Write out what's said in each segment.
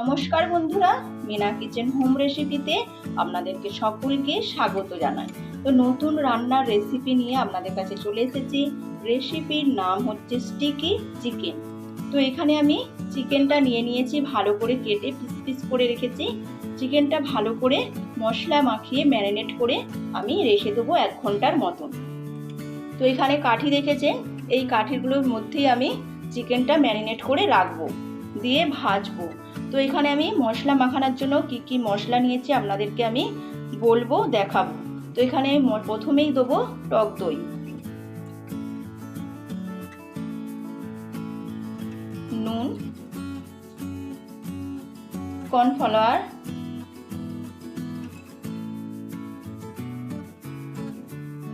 নমস্কার বন্ধুরা, Mina kitchen home রেসিপিতে আপনাদেরকে সকলকে স্বাগত জানাই। তো নতুন রান্নার রেসিপি নিয়ে আপনাদের কাছে চলে এসেছি। রেসিপির নাম হচ্ছে স্টিকি চিকেন তো এখানে আমি চিকেনটা নিয়ে নিয়েছি, ভালো করে কেটে পিস পিস করে রেখেছি। চিকেনটা ভালো করে মশলা মাখিয়ে ম্যারিনেট করে আমি রেখে দেবো এক ঘণ্টার মতন। তো এখানে কাঠি রেখেছেন এই কাঠিগুলোর মধ্যেই আমি চিকেনটা ম্যারিনেট করে রাখব, দিয়ে ভাজবো। তো এখানে আমি মশলা মাখানোর জন্য কি কি মশলা নিয়েছি আপনাদেরকে আমি বলব দেখাবো। তো এখানে প্রথমেই দেবো টক দই। নুন কর্নফ্লাওয়ার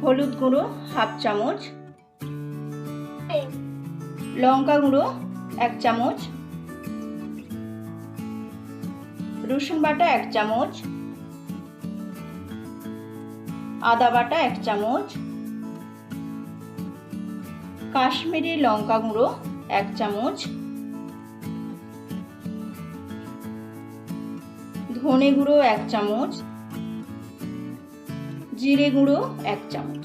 হলুদ গুঁড়ো হাফ চামচ লঙ্কা গুঁড়ো এক চামচ রসুন বাটা এক চামচ, আদা বাটা এক চামচ, কাশ্মীরি লঙ্কা গুঁড়ো এক চামচ, ধনে গুঁড়ো এক চামচ, জিরে গুঁড়ো এক চামচ।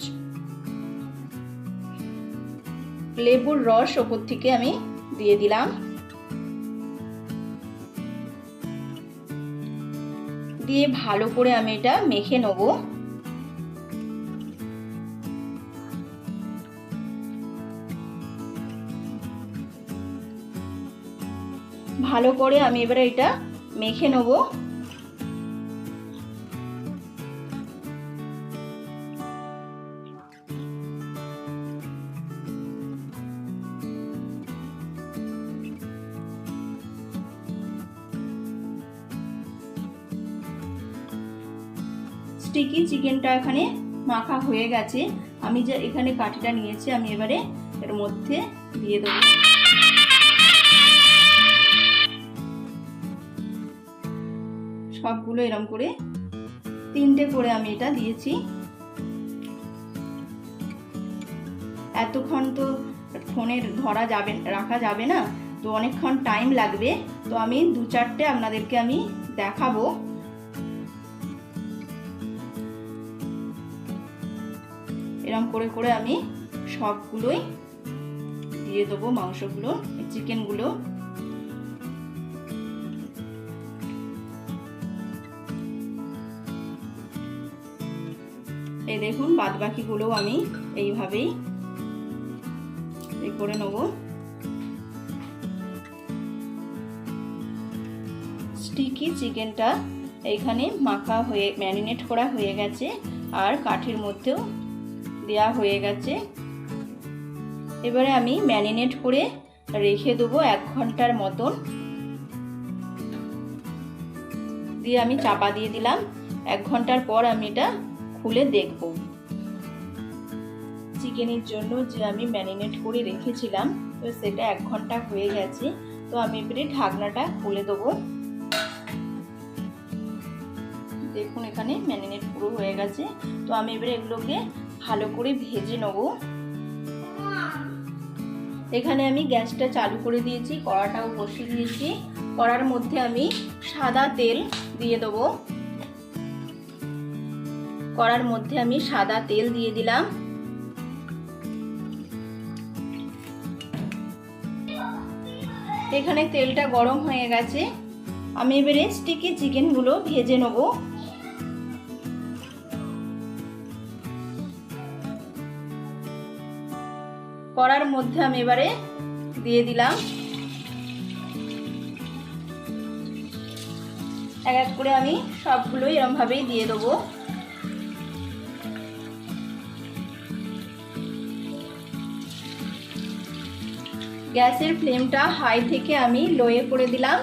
লেবুর রস ওপর থেকে আমি দিয়ে দিলাম। দিয়ে ভালো করে আমি এটা মেখে নেব। ভালো করে আমি এবারে এটা মেখে নেব। স্টিকি চিকেনটা এখানে মাখা হয়ে গেছে। আমি যে এখানে কাঠিটা নিয়েছি, আমি এবারে এর মধ্যে দিয়ে দেবো। সবগুলো এরম করে তিনটে করে আমি এটা দিয়েছি। এতক্ষণ তো ফোনের ধরা যাবে, রাখা যাবে না, তো অনেকক্ষণ টাইম লাগবে। তো আমি দু চারটে আপনাদেরকে আমি দেখাবো। এরম করে করে আমি সবগুলোই দিয়ে দেবো মাংসগুলো, চিকেনগুলো। এই দেখুন বাদ বাকিগুলোও আমি এইভাবেই এই করে নেব। স্টিকি চিকেনটা এইখানে মাখা হয়ে, ম্যারিনেট করা হয়ে গেছে, আর কাঠের মধ্যেও দেওয়া হয়ে গেছে। এবারে আমি ম্যারিনেট করে রেখে দেবো এক ঘণ্টার মতন। দিয়ে আমি চাপা দিয়ে দিলাম। এক ঘণ্টার পর আমি এটা খুলে দেখব। চিকেনের জন্য যে আমি ম্যারিনেট করে রেখেছিলাম, তো সেটা এক ঘণ্টা হয়ে গেছে। তো আমি এবারে ঢাকনাটা খুলে দেবো। দেখুন এখানে ম্যারিনেট পুরো হয়ে গেছে। তো আমি এবারে এগুলোকে ভালো করে ভেজে নেব। এখানে আমি গ্যাসটা চালু করে দিয়েছি, কড়াটাও বসিয়ে দিয়েছি। কড়ার মধ্যে আমি সাদা তেল দিয়ে দেবো। কড়ার মধ্যে আমি সাদা তেল দিয়ে দিলাম। এখানে তেলটা গরম হয়ে গেছে। আমি এবারে স্টিকি চিকেনগুলো ভেজে নেব। কড়ার মধ্যে আমি এবারে দিয়ে দিলাম। এক এক করে আমি সবগুলোই এরমভাবেই দিয়ে দেবো। গ্যাসের ফ্লেমটা হাই থেকে আমি লোয়ে করে দিলাম।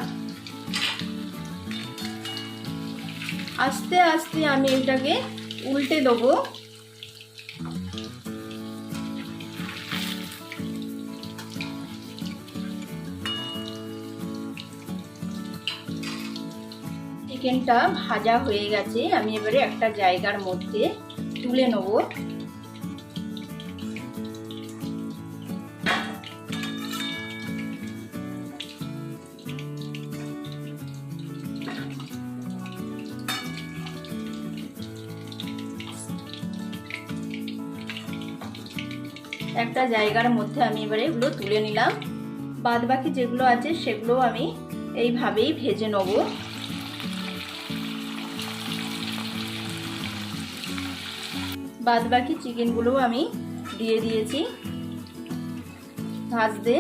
আস্তে আস্তে আমি এটাকে উল্টে দেবো। চিকেনটা ভাজা হয়ে গেছে, আমি এবারে একটা জায়গার মধ্যে তুলে নেব। একটা জায়গার মধ্যে আমি এবারে এগুলো তুলে নিলাম। বাদ বাকি যেগুলো আছে সেগুলো আমি এইভাবেই ভেজে নেব। বাদ বাকি চিকেনগুলো আমি দিয়ে দিয়েছি। ভাজতে।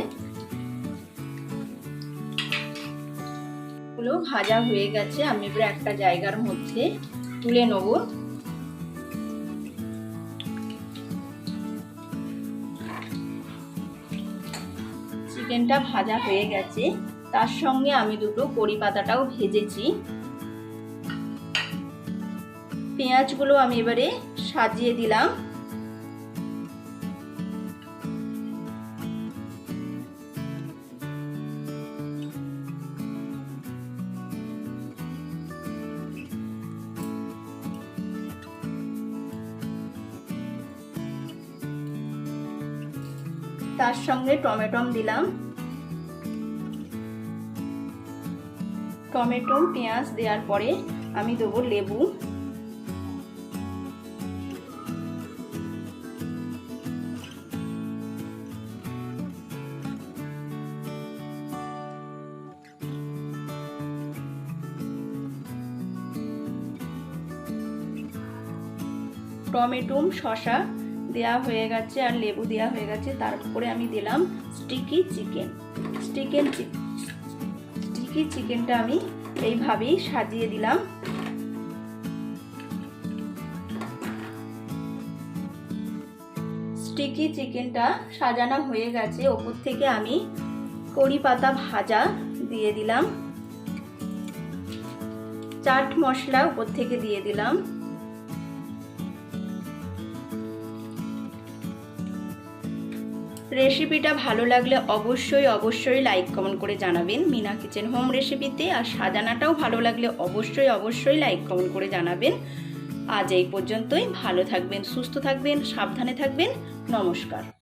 গুলো ভাজা হয়ে গেছে, আমি এবার একটা জায়গার মধ্যে তুলে নেব। চিকেনটা ভাজা হয়ে গেছে, তার সঙ্গে আমি দুটো কড়ি পাতাটাও ভেজেছি। পেঁয়াজগুলো আমি এবারে সাজিয়ে দিলাম। তার সঙ্গে টমেটম দিলাম। টমেটো পেঁয়াজ দেওয়ার পরে আমি দেবো লেবু। টমেটো শশা দেওয়া হয়ে গেছে আর লেবু দেওয়া হয়ে গেছে। তারপরে আমি দিলাম স্টিকি চিকেন স্টিকেন স্টিকি চিকেনটা আমি এইভাবেই সাজিয়ে দিলাম। স্টিকি চিকেনটা সাজানো হয়ে গেছে। ওপর থেকে আমি কড়ি পাতা ভাজা দিয়ে দিলাম। চাট মশলা উপর থেকে দিয়ে দিলাম। রেসিপিটা ভালো লাগলে অবশ্যই অবশ্যই লাইক কমেন্ট করে জানাবেন। মিনা কিচেন হোম রেসিপিতে আর সাজানাটাও ভালো লাগলে অবশ্যই অবশ্যই লাইক কমেন্ট করে জানাবেন। আজ এই পর্যন্তই। ভালো থাকবেন, সুস্থ থাকবেন, সাবধানে থাকবেন। নমস্কার।